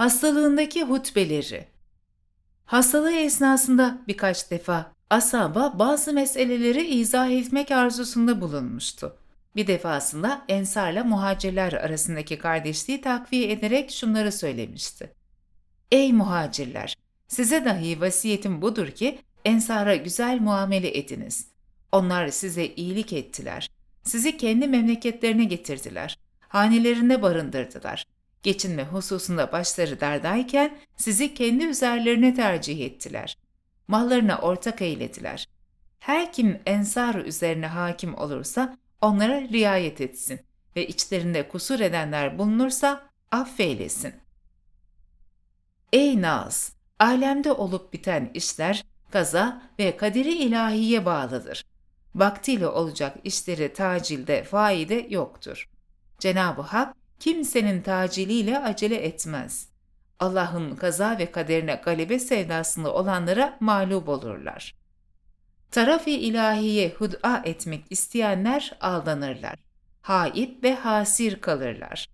Hastalığındaki hutbeleri Hastalığı esnasında birkaç defa asaba bazı meseleleri izah etmek arzusunda bulunmuştu. Bir defasında Ensar'la muhacirler arasındaki kardeşliği takviye ederek şunları söylemişti. Ey muhacirler! Size dahi vasiyetim budur ki Ensar'a güzel muamele ediniz. Onlar size iyilik ettiler. Sizi kendi memleketlerine getirdiler. Hanelerinde barındırdılar. Geçinme hususunda başları derdayken sizi kendi üzerlerine tercih ettiler. Mallarına ortak eylediler. Her kim ensar üzerine hakim olursa onlara riayet etsin ve içlerinde kusur edenler bulunursa affeylesin. Ey Naz! Alemde olup biten işler kaza ve kaderi ilahiye bağlıdır. Vaktiyle olacak işleri tacilde faide yoktur. Cenab-ı Hak kimsenin taciliyle acele etmez. Allah'ın kaza ve kaderine galebe sevdasında olanlara mağlup olurlar. Taraf-ı ilahiye hud'a etmek isteyenler aldanırlar. Haip ve hasir kalırlar.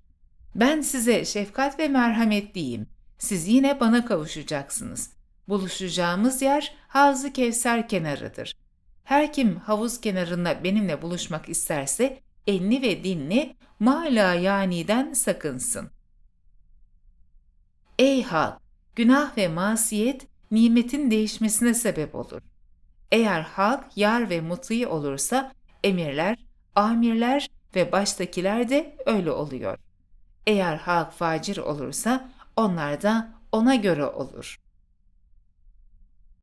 Ben size şefkat ve merhametliyim. Siz yine bana kavuşacaksınız. Buluşacağımız yer Havz-ı Kevser kenarıdır. Her kim havuz kenarında benimle buluşmak isterse elini ve dinli mala yaniden sakınsın. Ey halk! Günah ve masiyet nimetin değişmesine sebep olur. Eğer halk yar ve mutlu olursa emirler, amirler ve baştakiler de öyle oluyor. Eğer halk facir olursa onlar da ona göre olur.